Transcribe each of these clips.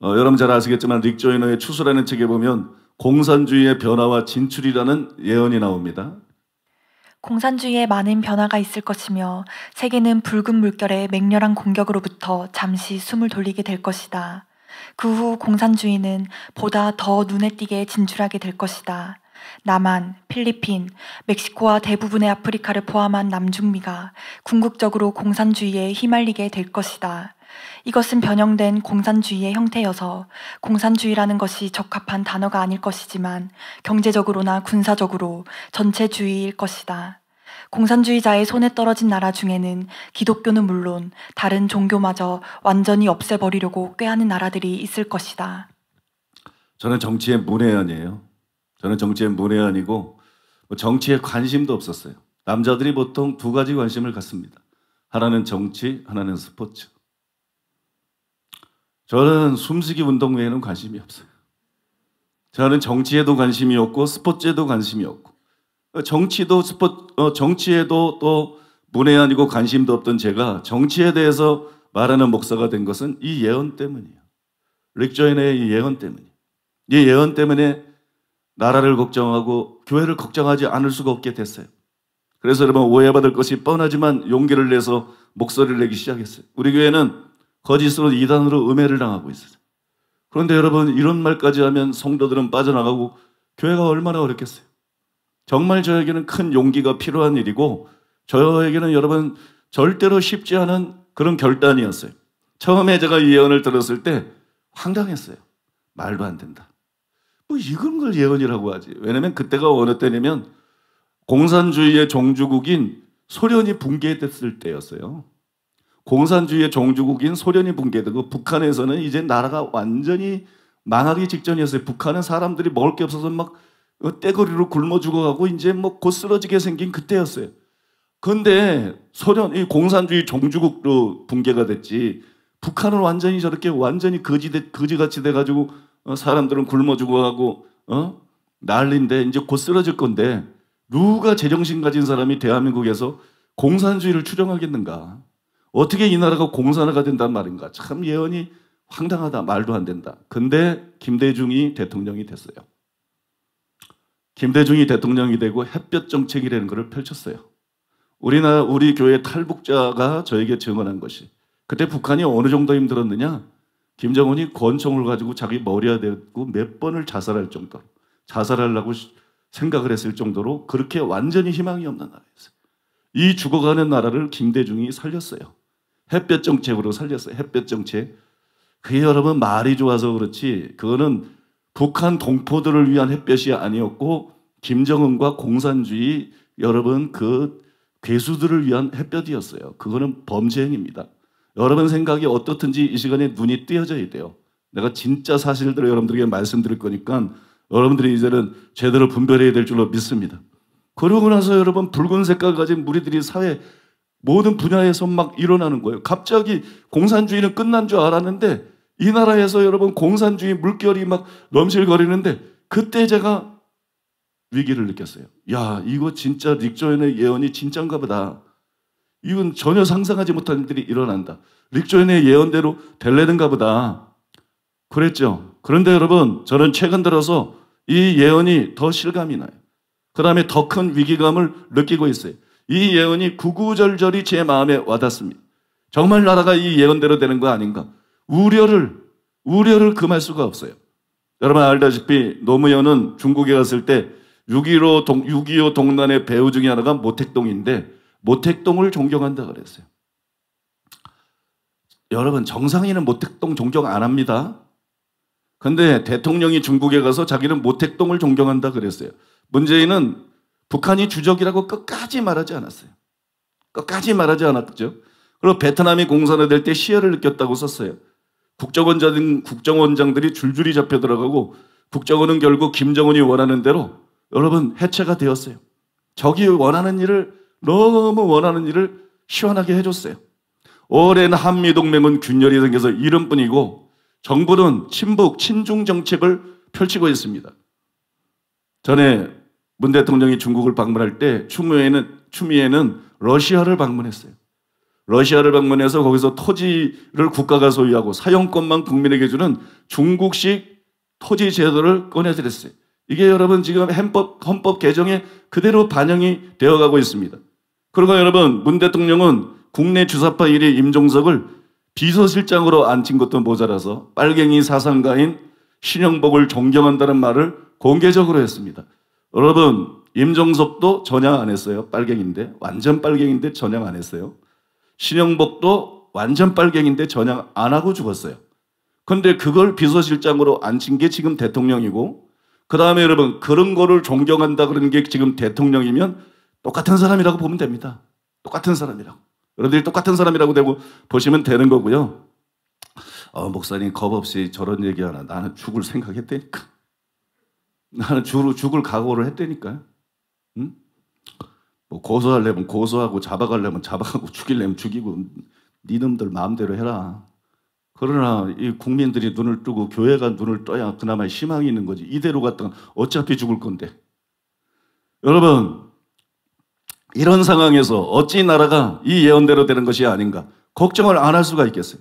어, 여러분 잘 아시겠지만 릭 조이너의 추수라는 책에 보면 공산주의의 변화와 진출이라는 예언이 나옵니다. 공산주의에 많은 변화가 있을 것이며 세계는 붉은 물결의 맹렬한 공격으로부터 잠시 숨을 돌리게 될 것이다. 그 후 공산주의는 보다 더 눈에 띄게 진출하게 될 것이다. 남한, 필리핀, 멕시코와 대부분의 아프리카를 포함한 남중미가 궁극적으로 공산주의에 휘말리게 될 것이다. 이것은 변형된 공산주의의 형태여서 공산주의라는 것이 적합한 단어가 아닐 것이지만 경제적으로나 군사적으로 전체주의일 것이다. 공산주의자의 손에 떨어진 나라 중에는 기독교는 물론 다른 종교마저 완전히 없애버리려고 꾀하는 나라들이 있을 것이다. 저는 정치의 문외한이에요. 저는 정치의 문외한이고 뭐 정치에 관심도 없었어요. 남자들이 보통 두 가지 관심을 갖습니다. 하나는 정치, 하나는 스포츠. 저는 숨쉬기 운동 외에는 관심이 없어요. 저는 정치에도 관심이 없고 스포츠에도 관심이 없고 정치도 스포 어, 정치에도 또 문외한이고 관심도 없던 제가 정치에 대해서 말하는 목사가 된 것은 이 예언 때문이에요. 릭조인의 이 예언 때문이에요. 이 예언 때문에 나라를 걱정하고 교회를 걱정하지 않을 수가 없게 됐어요. 그래서 여러분 오해받을 것이 뻔하지만 용기를 내서 목소리를 내기 시작했어요. 우리 교회는 거짓으로 이단으로 음해를 당하고 있어요. 그런데 여러분 이런 말까지 하면 성도들은 빠져나가고 교회가 얼마나 어렵겠어요. 정말 저에게는 큰 용기가 필요한 일이고 저에게는 여러분 절대로 쉽지 않은 그런 결단이었어요. 처음에 제가 이 예언을 들었을 때 황당했어요. 말도 안 된다. 뭐 이건 걸 예언이라고 하지. 왜냐면 그때가 어느 때냐면 공산주의의 종주국인 소련이 붕괴됐을 때였어요. 공산주의의 종주국인 소련이 붕괴되고 북한에서는 이제 나라가 완전히 망하기 직전이었어요. 북한은 사람들이 먹을 게 없어서 막 떼거리로 굶어 죽어가고 이제 뭐 곧 쓰러지게 생긴 그때였어요. 그런데 소련, 이 공산주의 종주국으로 붕괴가 됐지. 북한은 완전히 저렇게 완전히 거지, 거지같이 돼가지고 어, 사람들은 굶어 죽어가고, 어? 난리인데 이제 곧 쓰러질 건데 누가 제정신 가진 사람이 대한민국에서 공산주의를 추정하겠는가? 어떻게 이 나라가 공산화가 된단 말인가? 참 예언이 황당하다. 말도 안 된다. 근데 김대중이 대통령이 됐어요. 김대중이 대통령이 되고 햇볕 정책이라는 것을 펼쳤어요. 우리나라 우리 교회 탈북자가 저에게 증언한 것이 그때 북한이 어느 정도 힘들었느냐? 김정은이 권총을 가지고 자기 머리에 대고 몇 번을 자살할 정도로 자살하려고 생각을 했을 정도로 그렇게 완전히 희망이 없는 나라였어요. 이 죽어가는 나라를 김대중이 살렸어요. 햇볕 정책으로 살렸어요. 햇볕 정책. 그게 여러분 말이 좋아서 그렇지 그거는 북한 동포들을 위한 햇볕이 아니었고 김정은과 공산주의 여러분 그 괴수들을 위한 햇볕이었어요. 그거는 범죄 행위입니다. 여러분 생각이 어떻든지 이 시간에 눈이 띄어져야 돼요. 내가 진짜 사실들을 여러분들에게 말씀드릴 거니까 여러분들이 이제는 제대로 분별해야 될 줄로 믿습니다. 그러고 나서 여러분 붉은 색깔 가진 무리들이 사회 모든 분야에서 막 일어나는 거예요. 갑자기 공산주의는 끝난 줄 알았는데 이 나라에서 여러분 공산주의 물결이 막 넘실거리는데 그때 제가 위기를 느꼈어요. 야, 이거 진짜 릭조연의 예언이 진짠가 보다. 이건 전혀 상상하지 못한 일들이 일어난다. 릭조연의 예언대로 될래는가 보다. 그랬죠. 그런데 여러분, 저는 최근 들어서 이 예언이 더 실감이 나요. 그 다음에 더 큰 위기감을 느끼고 있어요. 이 예언이 구구절절이 제 마음에 와닿습니다. 정말 나라가 이 예언대로 되는 거 아닌가? 우려를, 우려를 금할 수가 없어요. 여러분 알다시피 노무현은 중국에 갔을 때 6.15 동, 6.25 동란의 배우 중에 하나가 모택동인데 모택동을 존경한다 그랬어요. 여러분 정상인은 모택동 존경 안 합니다. 근데 대통령이 중국에 가서 자기는 모택동을 존경한다 그랬어요. 문재인은 북한이 주적이라고 끝까지 말하지 않았어요. 끝까지 말하지 않았죠. 그리고 베트남이 공산화될 때 시야를 느꼈다고 썼어요. 국정원장, 국정원장들이 줄줄이 잡혀 들어가고 국정원은 결국 김정은이 원하는 대로 여러분 해체가 되었어요. 적이 원하는 일을 너무 원하는 일을 시원하게 해줬어요. 오랜 한미동맹은 균열이 생겨서 이름뿐이고 정부는 친북 친중 정책을 펼치고 있습니다. 전에 문 대통령이 중국을 방문할 때 추미애는, 추미애는 러시아를 방문했어요. 러시아를 방문해서 거기서 토지를 국가가 소유하고 사용권만 국민에게 주는 중국식 토지 제도를 꺼내드렸어요. 이게 여러분 지금 헌법, 헌법 개정에 그대로 반영이 되어가고 있습니다. 그리고 여러분 문 대통령은 국내 주사파 1위 임종석을 비서실장으로 앉힌 것도 모자라서 빨갱이 사상가인 신영복을 존경한다는 말을 공개적으로 했습니다. 여러분 임종석도 전향 안 했어요. 빨갱인데 완전 빨갱인데 전향 안 했어요. 신영복도 완전 빨갱인데 전향 안 하고 죽었어요. 근데 그걸 비서실장으로 앉힌 게 지금 대통령이고 그 다음에 여러분 그런 거를 존경한다 그러는 게 지금 대통령이면 똑같은 사람이라고 보면 됩니다. 똑같은 사람이라고. 여러분들이 똑같은 사람이라고 되고 보시면 되는 거고요. 어, 목사님 겁 없이 저런 얘기하나 나는 죽을 생각했다니까. 나는 죽을, 죽을 각오를 했다니까요. 응? 뭐 고소하려면 고소하고 잡아가려면 잡아가고 죽이려면 죽이고 니놈들 마음대로 해라. 그러나 이 국민들이 눈을 뜨고 교회가 눈을 떠야 그나마 희망이 있는 거지. 이대로 갔다가 어차피 죽을 건데. 여러분, 이런 상황에서 어찌 나라가 이 예언대로 되는 것이 아닌가? 걱정을 안 할 수가 있겠어요.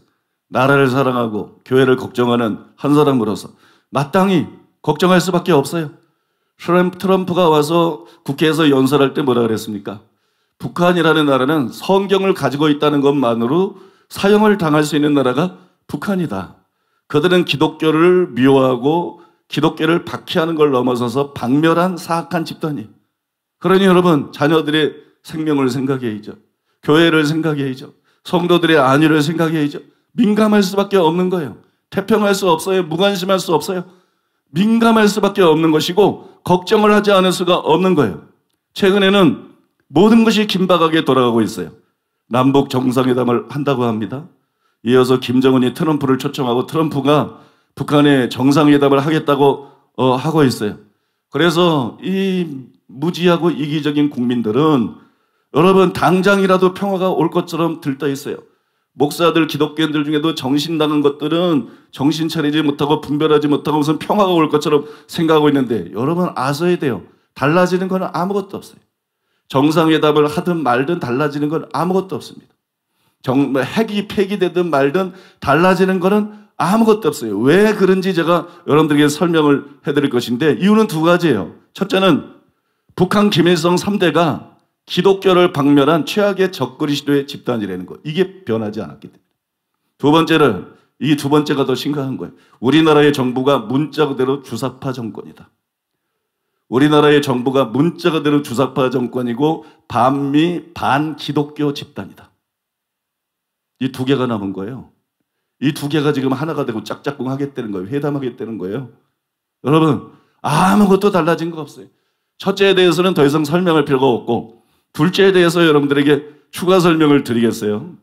나라를 사랑하고 교회를 걱정하는 한 사람으로서 마땅히 걱정할 수밖에 없어요. 트럼프가 와서 국회에서 연설할 때 뭐라 그랬습니까? 북한이라는 나라는 성경을 가지고 있다는 것만으로 사형을 당할 수 있는 나라가 북한이다. 그들은 기독교를 미워하고 기독교를 박해하는 걸 넘어서서 박멸한 사악한 집단이. 그러니 여러분 자녀들의 생명을 생각해야죠. 교회를 생각해야죠. 성도들의 안위를 생각해야죠. 민감할 수밖에 없는 거예요. 태평할 수 없어요. 무관심할 수 없어요. 민감할 수밖에 없는 것이고 걱정을 하지 않을 수가 없는 거예요. 최근에는 모든 것이 긴박하게 돌아가고 있어요. 남북 정상회담을 한다고 합니다. 이어서 김정은이 트럼프를 초청하고 트럼프가 북한에 정상회담을 하겠다고 어, 하고 있어요. 그래서 이 무지하고 이기적인 국민들은 여러분 당장이라도 평화가 올 것처럼 들떠 있어요. 목사들, 기독교인들 중에도 정신 나간 것들은 정신 차리지 못하고 분별하지 못하고 무슨 평화가 올 것처럼 생각하고 있는데 여러분 아셔야 돼요. 달라지는 건 아무것도 없어요. 정상회담을 하든 말든 달라지는 건 아무것도 없습니다. 정, 뭐 핵이 폐기되든 말든 달라지는 거는 아무것도 없어요. 왜 그런지 제가 여러분들에게 설명을 해드릴 것인데 이유는 두 가지예요. 첫째는 북한 김일성 3대가 기독교를 박멸한 최악의 적거리 시도의 집단이라는 거. 이게 변하지 않았기 때문에. 두 번째는 이 두 번째가 더 심각한 거예요. 우리나라의 정부가 문자 그대로 주사파 정권이다. 우리나라의 정부가 문자 그대로 주사파 정권이고 반미 반기독교 집단이다. 이 두 개가 남은 거예요. 이 두 개가 지금 하나가 되고 짝짝꿍 하겠다는 거예요. 회담하겠다는 거예요. 여러분, 아무것도 달라진 거 없어요. 첫째에 대해서는 더 이상 설명할 필요가 없고, 둘째에 대해서 여러분들에게 추가 설명을 드리겠어요.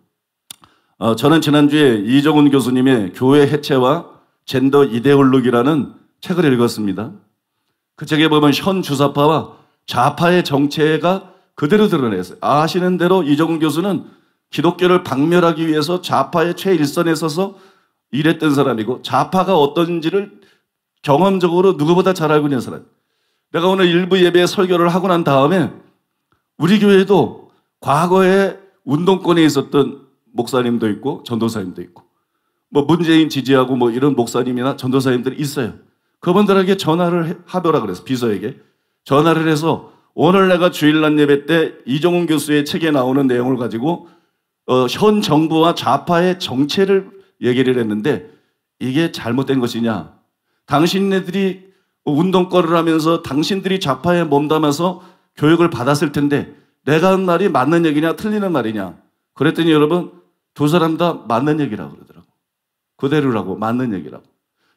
어, 저는 지난주에 이정훈 교수님의 교회 해체와 젠더 이데올로기라는 책을 읽었습니다. 그 책에 보면 현 주사파와 좌파의 정체가 그대로 드러냈어요. 아시는 대로 이정훈 교수는 기독교를 박멸하기 위해서 좌파의 최일선에 서서 일했던 사람이고 좌파가 어떤지를 경험적으로 누구보다 잘 알고 있는 사람. 내가 오늘 일부 예배 설교를 하고 난 다음에 우리 교회도 과거에 운동권에 있었던 목사님도 있고 전도사님도 있고 뭐 문재인 지지하고 뭐 이런 목사님이나 전도사님들이 있어요. 그분들에게 전화를 하더라 그래서 비서에게 전화를 해서 오늘 내가 주일날 예배 때 이종훈 교수의 책에 나오는 내용을 가지고 어, 현 정부와 좌파의 정체를 얘기를 했는데 이게 잘못된 것이냐? 당신네들이 운동권을 하면서 당신들이 좌파에 몸담아서 교육을 받았을 텐데 내가 한 말이 맞는 얘기냐 틀리는 말이냐? 그랬더니 여러분 두 사람 다 맞는 얘기라고 그러더라고. 그대로라고 맞는 얘기라고.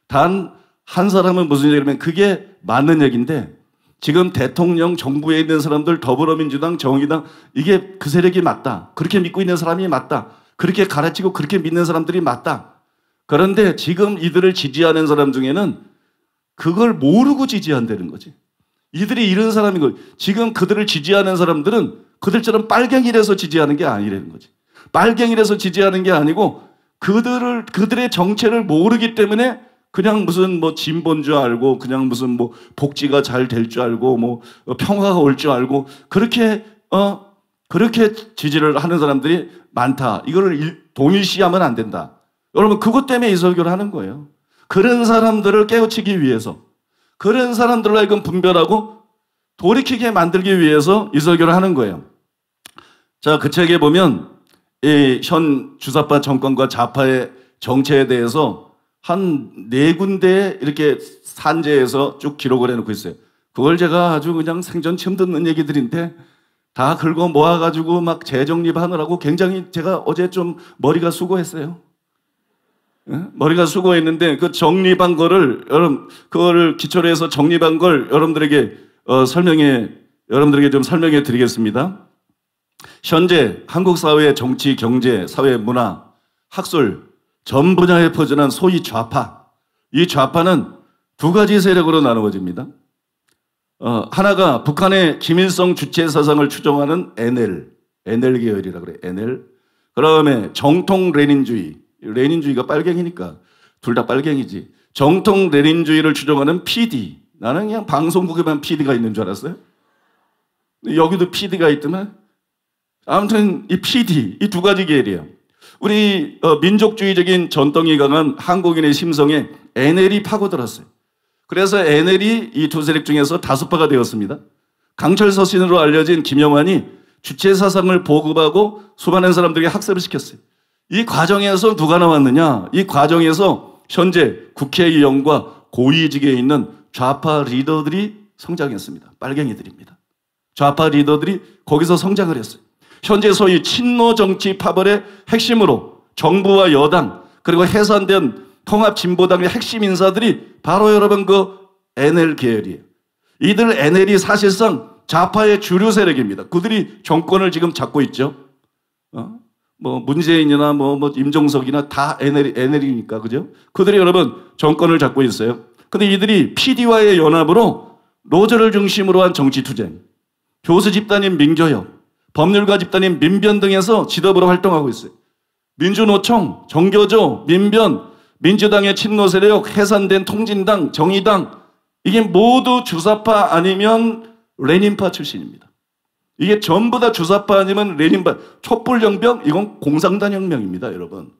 단 한 사람은 무슨 얘기냐면 그게 맞는 얘기인데 지금 대통령 정부에 있는 사람들 더불어민주당 정의당 이게 그 세력이 맞다. 그렇게 믿고 있는 사람이 맞다. 그렇게 가르치고 그렇게 믿는 사람들이 맞다. 그런데 지금 이들을 지지하는 사람 중에는 그걸 모르고 지지한다는 거지. 이들이 이런 사람인 거. 지금 그들을 지지하는 사람들은 그들처럼 빨갱이라서 지지하는 게 아니라는 거지. 빨갱이라서 지지하는 게 아니고 그들을 그들의 정체를 모르기 때문에 그냥 무슨 뭐 진본 줄 알고 그냥 무슨 뭐 복지가 잘 될 줄 알고 뭐 평화가 올 줄 알고 그렇게 어 그렇게 지지를 하는 사람들이 많다. 이거를 동일시하면 안 된다. 여러분 그것 때문에 이 설교를 하는 거예요. 그런 사람들을 깨우치기 위해서 그런 사람들로 하여금 분별하고 돌이키게 만들기 위해서 이 설교를 하는 거예요. 자, 그 책에 보면 이 현 주사파 정권과 좌파의 정체에 대해서 한 네 군데 이렇게 산재에서 쭉 기록을 해놓고 있어요. 그걸 제가 아주 그냥 생전 처음 듣는 얘기들인데 다 긁어 모아가지고 막 재정립하느라고 굉장히 제가 어제 좀 머리가 수고했어요. 머리가 수고했는데 그 정립한 거를 여러분 그거를 기초로 해서 정립한 걸 여러분들에게 어, 설명해 여러분들에게 좀 설명해 드리겠습니다. 현재 한국 사회의 정치, 경제, 사회, 문화, 학술 전 분야에 퍼져난 소위 좌파. 이 좌파는 두 가지 세력으로 나누어집니다. 어, 하나가 북한의 김일성 주체 사상을 추종하는 NL, NL 계열이라 그래, NL. 그 다음에 정통 레닌주의, 레닌주의가 빨갱이니까 둘 다 빨갱이지. 정통 레닌주의를 추종하는 PD. 나는 그냥 방송국에만 PD가 있는 줄 알았어요. 여기도 PD가 있더만. 아무튼 이 PD, 이 두 가지 계열이에요. 우리 어, 민족주의적인 전통이 강한 한국인의 심성에 NL이 파고들었어요. 그래서 NL이 이 두 세력 중에서 다수파가 되었습니다. 강철 서신으로 알려진 김영환이 주체 사상을 보급하고 수많은 사람들에게 학습을 시켰어요. 이 과정에서 누가 나왔느냐? 이 과정에서 현재 국회의원과 고위직에 있는 좌파 리더들이 성장했습니다. 빨갱이들입니다. 좌파 리더들이 거기서 성장을 했어요. 현재 소위 친노 정치 파벌의 핵심으로 정부와 여당 그리고 해산된 통합 진보당의 핵심 인사들이 바로 여러분 그 NL 계열이에요. 이들 NL이 사실상 좌파의 주류 세력입니다. 그들이 정권을 지금 잡고 있죠. 어? 뭐 문재인이나 뭐, 뭐 임종석이나 다 NL, NL이니까 그죠? 그들이 여러분 정권을 잡고 있어요. 근데 이들이 PD와의 연합으로 로저를 중심으로 한 정치 투쟁, 교수 집단인 민교협, 법률가 집단인 민변 등에서 지도부로 활동하고 있어요. 민주노총, 정교조, 민변, 민주당의 친노 세력, 해산된 통진당, 정의당 이게 모두 주사파 아니면 레닌파 출신입니다. 이게 전부 다 주사파 아니면 레닌파 촛불 혁명 이건 공산당 혁명입니다, 여러분.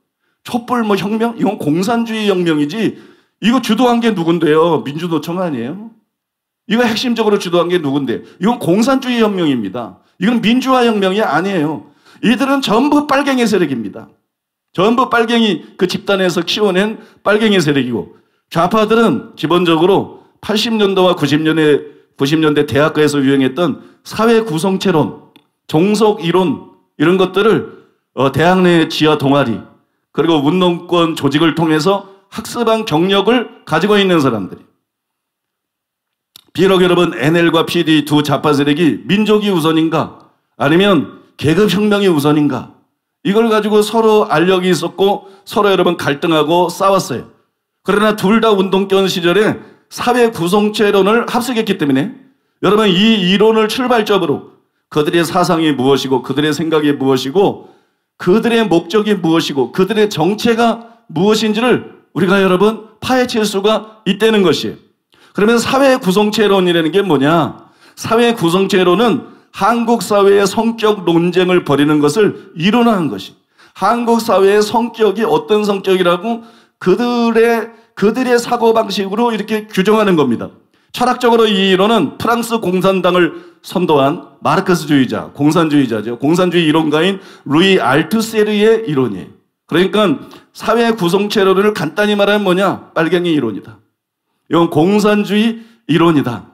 촛불 뭐 혁명 이건 공산주의 혁명이지 이거 주도한 게 누군데요? 민주노총 아니에요? 이거 핵심적으로 주도한 게 누군데? 이건 공산주의 혁명입니다. 이건 민주화 혁명이 아니에요. 이들은 전부 빨갱이 세력입니다. 전부 빨갱이 그 집단에서 키워낸 빨갱이 세력이고 좌파들은 기본적으로 80년도와 90년대 90년대 대학가에서 유행했던 사회 구성체론, 종속 이론 이런 것들을 어, 대학 내 지하 동아리 그리고 운동권 조직을 통해서 학습한 경력을 가지고 있는 사람들이 비록 여러분 NL과 PD 두 좌파 세력이 민족이 우선인가 아니면 계급 혁명이 우선인가 이걸 가지고 서로 알력이 있었고 서로 여러분 갈등하고 싸웠어요. 그러나 둘 다 운동권 시절에 사회 구성체론을 합숙했기 때문에 여러분 이 이론을 출발점으로 그들의 사상이 무엇이고 그들의 생각이 무엇이고 그들의 목적이 무엇이고 그들의 정체가 무엇인지를 우리가 여러분 파헤칠 수가 있다는 것이에요. 그러면 사회 구성체론이라는 게 뭐냐? 사회 구성체론은 한국 사회의 성격 논쟁을 벌이는 것을 이론화한 것이. 한국 사회의 성격이 어떤 성격이라고 그들의 그들의 사고 방식으로 이렇게 규정하는 겁니다. 철학적으로 이 이론은 프랑스 공산당을 선도한 마르크스주의자, 공산주의자죠. 공산주의 이론가인 루이 알투세르의 이론이에요. 그러니까 사회 구성체론을 간단히 말하면 뭐냐? 빨갱이 이론이다. 이건 공산주의 이론이다.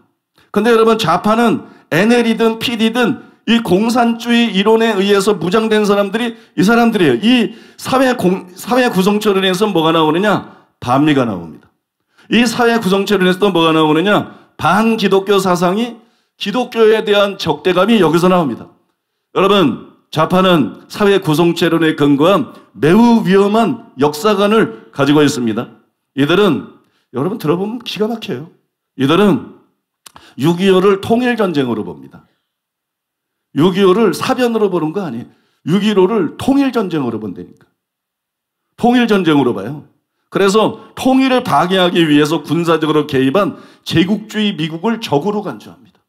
근데 여러분 좌파는 NL이든 PD든 이 공산주의 이론에 의해서 무장된 사람들이 이 사람들이에요. 이 사회 공, 사회 구성처론에서 뭐가 나오느냐? 반미가 나옵니다. 이 사회 구성처론에서 또 뭐가 나오느냐? 반기독교 사상이 기독교에 대한 적대감이 여기서 나옵니다. 여러분, 좌파는 사회 구성체론에 근거한 매우 위험한 역사관을 가지고 있습니다. 이들은 여러분 들어보면 기가 막혀요. 이들은 6.25를 통일전쟁으로 봅니다. 6.25를 사변으로 보는 거 아니에요. 6.15를 통일전쟁으로 본다니까. 통일전쟁으로 봐요. 그래서 통일을 파괴하기 위해서 군사적으로 개입한 제국주의 미국을 적으로 간주합니다.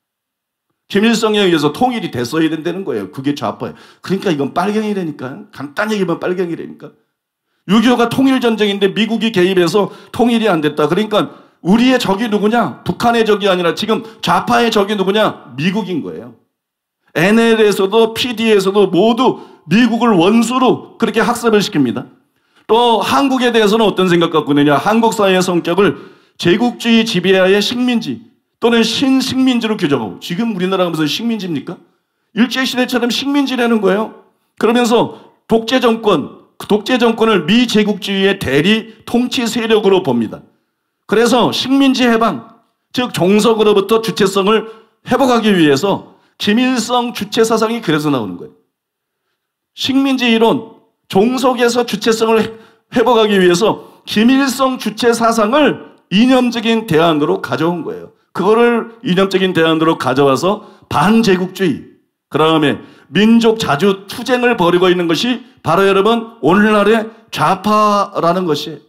김일성에 의해서 통일이 됐어야 된다는 거예요. 그게 좌파예요. 그러니까 이건 빨갱이라니까. 간단히 얘기하면 빨갱이라니까. 6.25가 통일전쟁인데 미국이 개입해서 통일이 안 됐다. 그러니까 우리의 적이 누구냐? 북한의 적이 아니라 지금 좌파의 적이 누구냐? 미국인 거예요. NL에서도 PD에서도 모두 미국을 원수로 그렇게 학습을 시킵니다. 또 한국에 대해서는 어떤 생각 갖고 있느냐? 한국 사회의 성격을 제국주의 지배하의 식민지 또는 신식민지로 규정하고 지금 우리나라가 무슨 식민지입니까? 일제시대처럼 식민지라는 거예요. 그러면서 독재 정권, 그 독재 정권을 미 제국주의의 대리 통치 세력으로 봅니다. 그래서 식민지 해방, 즉 종속으로부터 주체성을 회복하기 위해서 김일성 주체 사상이 그래서 나오는 거예요. 식민지 이론, 종속에서 주체성을 회복하기 위해서 김일성 주체 사상을 이념적인 대안으로 가져온 거예요. 그거를 이념적인 대안으로 가져와서 반제국주의, 그 다음에 민족 자주 투쟁을 벌이고 있는 것이 바로 여러분 오늘날의 좌파라는 것이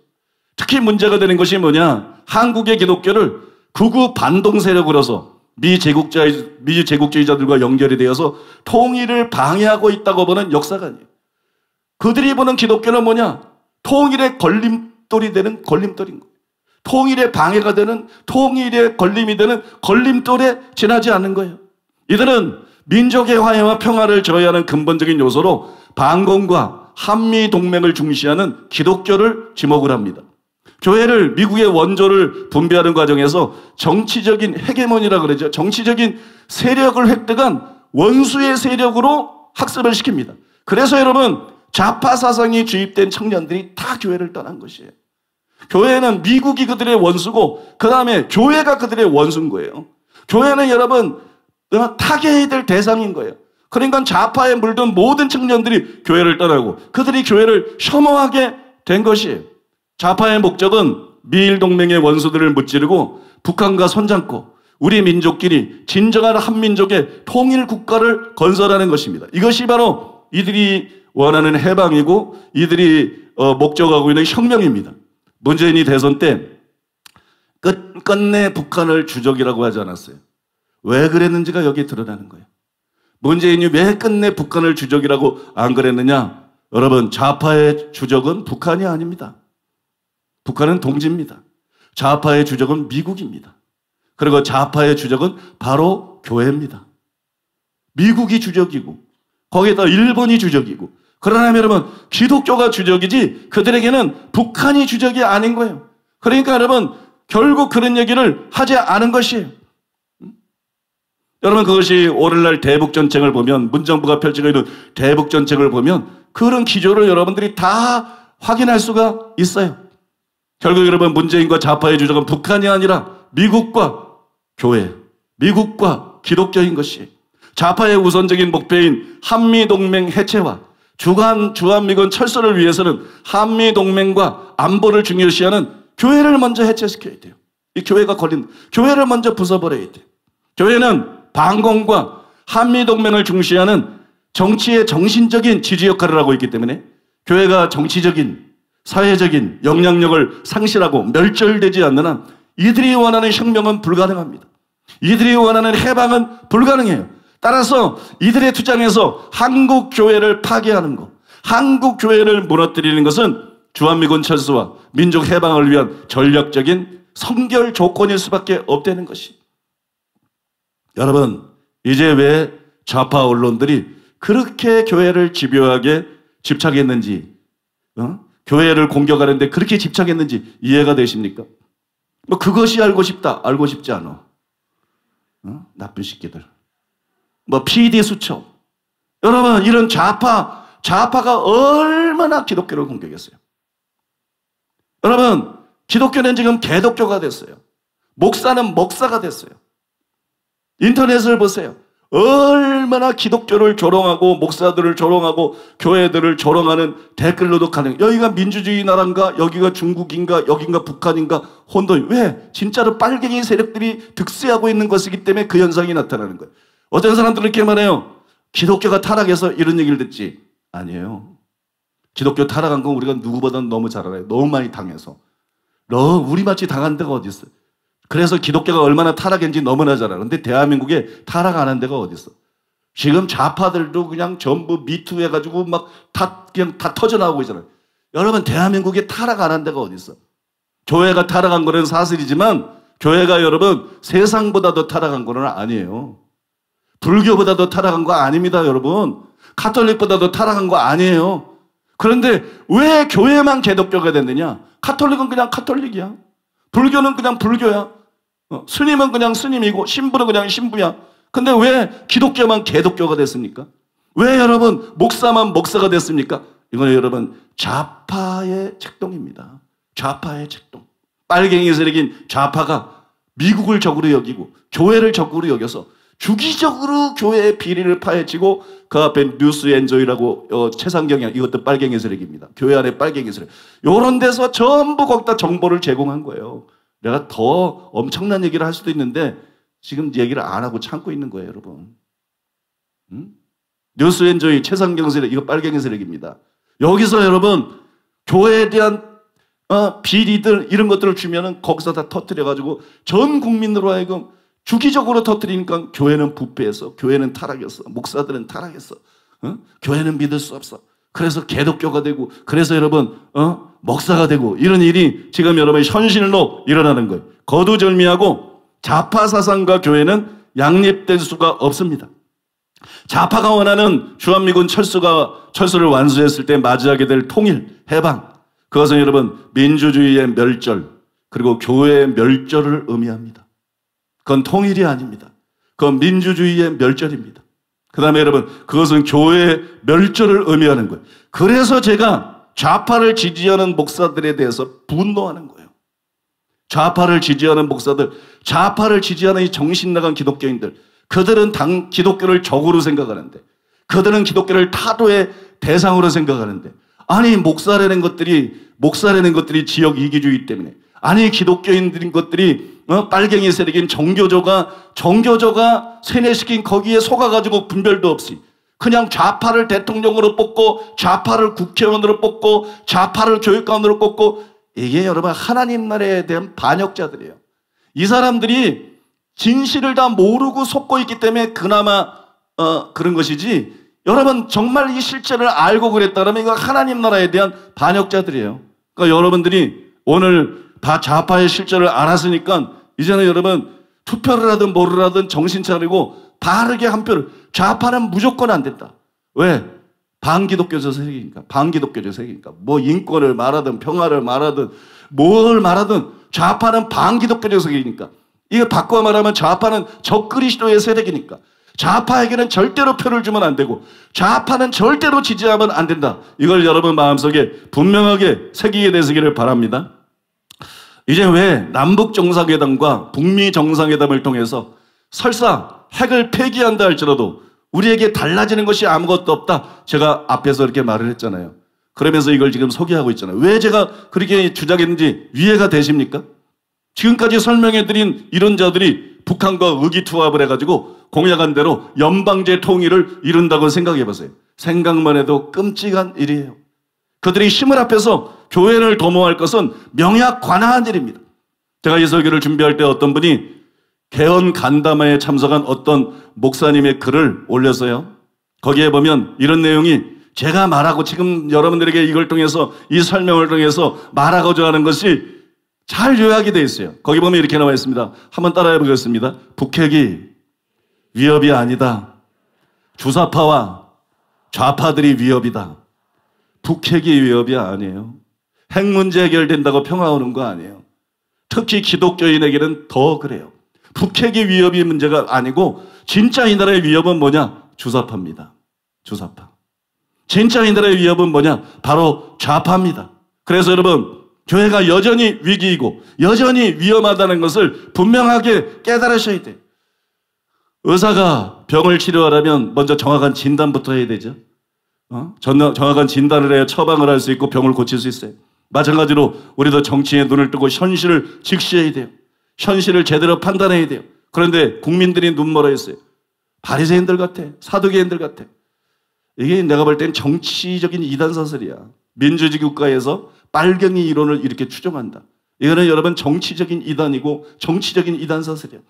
특히 문제가 되는 것이 뭐냐? 한국의 기독교를 극우 반동 세력으로서 미제국주의, 미제국주의자들과 연결이 되어서 통일을 방해하고 있다고 보는 역사가 아니에요. 그들이 보는 기독교는 뭐냐? 통일의 걸림돌이 되는 걸림돌인 거예요. 통일의 방해가 되는 통일의 걸림이 되는 걸림돌에 지나지 않는 거예요. 이들은 민족의 화해와 평화를 저해하는 근본적인 요소로 반공과 한미 동맹을 중시하는 기독교를 지목을 합니다. 교회를 미국의 원조를 분배하는 과정에서 정치적인 헤게모니라 그러죠. 정치적인 세력을 획득한 원수의 세력으로 학습을 시킵니다. 그래서 여러분 좌파 사상이 주입된 청년들이 다 교회를 떠난 것이에요. 교회는 미국이 그들의 원수고 그 다음에 교회가 그들의 원수인 거예요. 교회는 여러분 타개해야 될 대상인 거예요. 그러니까 좌파에 물든 모든 청년들이 교회를 떠나고 그들이 교회를 혐오하게 된 것이에요. 좌파의 목적은 미일 동맹의 원수들을 무찌르고 북한과 손잡고 우리 민족끼리 진정한 한민족의 통일 국가를 건설하는 것입니다. 이것이 바로 이들이 원하는 해방이고 이들이 어, 목적하고 있는 혁명입니다. 문재인이 대선 때 끝, 끝내 북한을 주적이라고 하지 않았어요. 왜 그랬는지가 여기에 드러나는 거예요. 문재인이 왜 끝내 북한을 주적이라고 안 그랬느냐? 여러분, 좌파의 주적은 북한이 아닙니다. 북한은 동지입니다. 좌파의 주적은 미국입니다. 그리고 좌파의 주적은 바로 교회입니다. 미국이 주적이고, 거기에다 일본이 주적이고, 그러나 여러분, 기독교가 주적이지 그들에게는 북한이 주적이 아닌 거예요. 그러니까 여러분, 결국 그런 얘기를 하지 않은 것이에요. 여러분 그것이 오늘날 대북 전쟁을 보면 문정부가 펼치고 있는 대북 전쟁을 보면 그런 기조를 여러분들이 다 확인할 수가 있어요. 결국 여러분 문재인과 좌파의 주적은 북한이 아니라 미국과 교회, 미국과 기독교인 것이 좌파의 우선적인 목표인 한미 동맹 해체와 주간 주한미군 철수를 위해서는 한미동맹과 안보를 중요시하는 교회를 먼저 해체시켜야 돼요. 이 교회가 걸린 교회를 먼저 부숴버려야 돼요. 교회는 반공과 한미동맹을 중시하는 정치의 정신적인 지지 역할을 하고 있기 때문에 교회가 정치적인 사회적인 영향력을 상실하고 멸절되지 않는 한 이들이 원하는 혁명은 불가능합니다. 이들이 원하는 해방은 불가능해요. 따라서 이들의 투쟁에서 한국 교회를 파괴하는 것, 한국 교회를 무너뜨리는 것은 주한미군 철수와 민족 해방을 위한 전략적인 성결 조건일 수밖에 없다는 것이. 여러분, 이제 왜 좌파 언론들이 그렇게 교회를 집요하게 집착했는지, 어? 교회를 공격하는데 그렇게 집착했는지 이해가 되십니까? 뭐 그것이 알고 싶다, 알고 싶지 않아. 어? 나쁜 새끼들. 뭐 PD 수첩. 여러분, 이런 좌파, 좌파가 얼마나 기독교를 공격했어요. 여러분, 기독교는 지금 개독교가 됐어요. 목사는 목사가 됐어요. 인터넷을 보세요. 얼마나 기독교를 조롱하고 목사들을 조롱하고 교회들을 조롱하는 댓글로도 가능. 여기가 민주주의 나라인가? 여기가 중국인가? 여긴가 북한인가? 혼돈. 왜? 진짜로 빨갱이 세력들이 득세하고 있는 것이기 때문에 그 현상이 나타나는 거예요. 어떤 사람들은 이렇게 말해요. 기독교가 타락해서 이런 얘기를 듣지. 아니에요. 기독교 타락한 건 우리가 누구보다 너무 잘 알아요. 너무 많이 당해서. 너 우리 마치 당한 데가 어디 있어요? 그래서 기독교가 얼마나 타락했는지 너무나 잘 알아. 근데 대한민국에 타락 안 한 데가 어디 있어? 지금 좌파들도 그냥 전부 미투 해가지고 막 다 그냥 다 터져 나오고 있잖아요. 여러분 대한민국에 타락 안 한 데가 어디 있어? 교회가 타락한 거는 사실이지만 교회가 여러분 세상보다 더 타락한 거는 아니에요. 불교보다 더 타락한 거 아닙니다, 여러분. 카톨릭보다 더 타락한 거 아니에요. 그런데 왜 교회만 개독교가 됐느냐? 카톨릭은 그냥 카톨릭이야. 불교는 그냥 불교야. 어, 스님은 그냥 스님이고 신부는 그냥 신부야. 근데 왜 기독교만 개독교가 됐습니까? 왜 여러분 목사만 목사가 됐습니까? 이거는 여러분 좌파의 책동입니다. 좌파의 책동. 빨갱이 세력인 좌파가 미국을 적으로 여기고 교회를 적으로 여겨서 주기적으로 교회의 비리를 파헤치고 그 앞에 뉴스 엔조이라고 어, 최상경이 이것도 빨갱이 세력입니다. 교회 안에 빨갱이 세력. 요런 데서 전부 거기다 정보를 제공한 거예요. 내가 더 엄청난 얘기를 할 수도 있는데 지금 얘기를 안 하고 참고 있는 거예요, 여러분. 음? 뉴스 엔조이 최상경 세력 이거 빨갱이 세력입니다. 여기서 여러분 교회에 대한 어, 비리들 이런 것들을 주면은 거기서 다 터뜨려 가지고 전 국민으로 하여금 주기적으로 터뜨리니까 교회는 부패해서 교회는 타락했어 목사들은 타락했어 어? 교회는 믿을 수 없어 그래서 개독교가 되고 그래서 여러분 어? 목사가 되고 이런 일이 지금 여러분 현실로 일어나는 거예요 거두절미하고 좌파 사상과 교회는 양립될 수가 없습니다 좌파가 원하는 주한미군 철수가 철수를 완수했을 때 맞이하게 될 통일 해방 그것은 여러분 민주주의의 멸절 그리고 교회의 멸절을 의미합니다. 그건 통일이 아닙니다. 그건 민주주의의 멸절입니다. 그 다음에 여러분 그것은 교회의 멸절을 의미하는 거예요. 그래서 제가 좌파를 지지하는 목사들에 대해서 분노하는 거예요. 좌파를 지지하는 목사들, 좌파를 지지하는 이 정신 나간 기독교인들, 그들은 당 기독교를 적으로 생각하는데, 그들은 기독교를 타도의 대상으로 생각하는데, 아니 목사라는 것들이 목사라는 것들이 지역 이기주의 때문에 아니 기독교인들인 것들이 어? 빨갱이 세력인 정교조가 정교조가 세뇌시킨 거기에 속아가지고 분별도 없이 그냥 좌파를 대통령으로 뽑고 좌파를 국회의원으로 뽑고 좌파를 교육관으로 뽑고 이게 여러분 하나님 나라에 대한 반역자들이에요. 이 사람들이 진실을 다 모르고 속고 있기 때문에 그나마 어, 그런 것이지 여러분 정말 이 실체를 알고 그랬다면 이거 하나님 나라에 대한 반역자들이에요. 그러니까 여러분들이 오늘 다 좌파의 실체를 알았으니까 이제는 여러분 투표를 하든 뭐를 하든 정신 차리고 바르게 한 표를 좌파는 무조건 안 된다. 왜? 반기독교적 세계니까. 반기독교적 세계니까. 뭐 인권을 말하든 평화를 말하든 뭘 말하든 좌파는 반기독교적 세계니까. 이거 바꿔 말하면 좌파는 적그리스도의 세력이니까. 좌파에게는 절대로 표를 주면 안 되고 좌파는 절대로 지지하면 안 된다. 이걸 여러분 마음속에 분명하게 새기게 되시기를 바랍니다. 이제 왜 남북 정상회담과 북미 정상회담을 통해서 설사 핵을 폐기한다 할지라도 우리에게 달라지는 것이 아무것도 없다. 제가 앞에서 이렇게 말을 했잖아요. 그러면서 이걸 지금 소개하고 있잖아요. 왜 제가 그렇게 주장했는지 이해가 되십니까? 지금까지 설명해드린 이런 자들이 북한과 의기투합을 해가지고 공약한 대로 연방제 통일을 이룬다고 생각해 보세요. 생각만 해도 끔찍한 일이에요. 그들이 힘을 합해서 교회를 도모할 것은 명약 관화한 일입니다. 제가 이 설교를 준비할 때 어떤 분이 개헌 간담회에 참석한 어떤 목사님의 글을 올렸어요. 거기에 보면 이런 내용이 제가 말하고 지금 여러분들에게 이걸 통해서 이 설명을 통해서 말하고자 하는 것이 잘 요약이 되어 있어요. 거기 보면 이렇게 나와 있습니다. 한번 따라해 보겠습니다. 북핵이 위협이 아니다. 주사파와 좌파들이 위협이다. 북핵이 위협이 아니에요. 핵 문제 해결된다고 평화 오는 거 아니에요. 특히 기독교인에게는 더 그래요. 북핵이 위협이 문제가 아니고 진짜 이 나라의 위협은 뭐냐? 주사파입니다. 주사파. 진짜 이 나라의 위협은 뭐냐? 바로 좌파입니다. 그래서 여러분 교회가 여전히 위기이고 여전히 위험하다는 것을 분명하게 깨달으셔야 돼요. 의사가 병을 치료하려면 먼저 정확한 진단부터 해야 되죠. 어? 정확한 진단을 해야 처방을 할 수 있고 병을 고칠 수 있어요. 마찬가지로 우리도 정치에 눈을 뜨고 현실을 직시해야 돼요. 현실을 제대로 판단해야 돼요. 그런데 국민들이 눈 멀어 있어요. 바리새인들 같아. 사두개인들 같아. 이게 내가 볼 땐 정치적인 이단 사설이야. 민주주의 국가에서 빨갱이 이론을 이렇게 추종한다. 이거는 여러분 정치적인 이단이고 정치적인 이단 사슬이에요.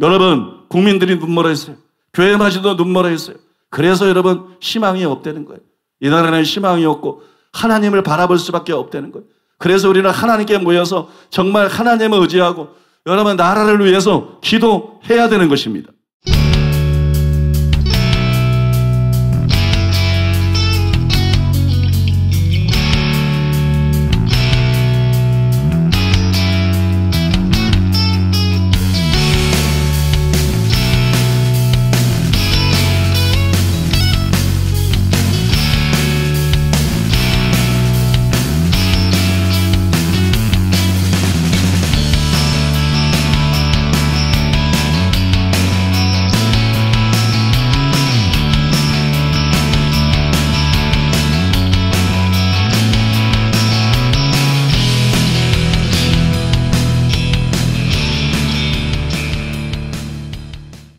여러분 국민들이 눈물어했어요. 교회 마저도 눈물어했어요. 그래서 여러분 희망이 없다는 거예요. 이 나라는 희망이 없고 하나님을 바라볼 수밖에 없다는 거예요. 그래서 우리는 하나님께 모여서 정말 하나님을 의지하고 여러분 나라를 위해서 기도해야 되는 것입니다.